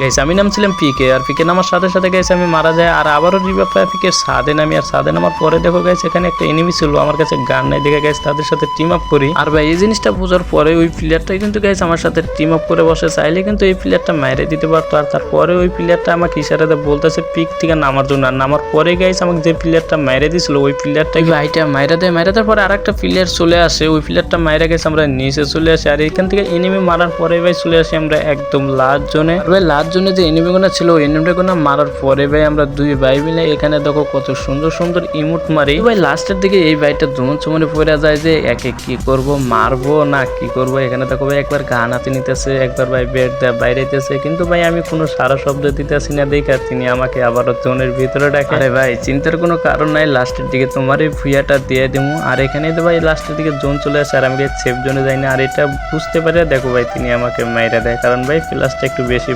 Guys আমি নামছিলাম পিকে আর পিকে নামার সাথে সাথে গাইছে আমি মারা যায় আর আবারও রিভাইভ পাই পিকে সাদে নামি আর সাদে নামার পরে দেখো গাইছে এখানে একটা এনিমি ছিল আমার কাছে গান নাই দেখে গাইছে তাদের সাথে টিম আপ করি। আর ভাই এই জিনিসটা বোঝার পরে ওই প্লেয়ারটাই কিন্তু গাইছে আমার সাথে টিম আপ করে বসে চাইলে কিন্তু এই প্লেয়ারটা মেরে দিতে পারতো আর তারপরে ওই প্লেয়ারটা আমাকে ইশারাতে বলতেছে পিক থেকে নামার জন্য আর নামার পরে গাইছে আমাকে যে প্লেয়ারটা মেরে দিছিল ওই প্লেয়ারটা ভাইটা মাইরা দেয় মাইরা দেওয়ার পরে আর একটা প্লেয়ার চলে আসে ওই প্লেয়ারটা মাইরা গেছে আমরা নিচে চলে আসি আর এখান থেকে এনিমি মারার পরে ভাই চলে আসি আমরা একদম লাস্ট জোনে। ভাই লাস্ট জোনে যে এনিমিগুলো ছিল, ওই এনিমিগুলো মারার পরে ভাই আমরা দুই ভাই মিলে এখানে দেখো কত সুন্দর সুন্দর ইমোট মারি। ভাই লাস্টের দিকে এই ভাইটা দুমন চুমনে পড়ে যায় যে একে কি করব, মারবো না কি করব? এখানে দেখো ভাই একবার গান হাতে নিতেছে, একবার ভাই বেড দেয় বাইরেতেছে। কিন্তু ভাই আমি কোনো সারা শব্দ দিতেছি না, দেখে তিনি আমাকে আবারও জোনের ভিতরে ডাকে। আরে ভাই, চিন্তার কোনো কারণ নাই, লাস্টের দিকে তোমার এই ভুইয়াটা দিয়ে দেবো আর এখানে তো ভাই লাস্টের দিকে জোন চলে আসে আর আমি সেফ জোনে যাই না, আর এটা বুঝতে পারে দেখো ভাই তিনি আমাকে মাইরা দেয়। কারণ ভাই প্লাসটা একটু বেশি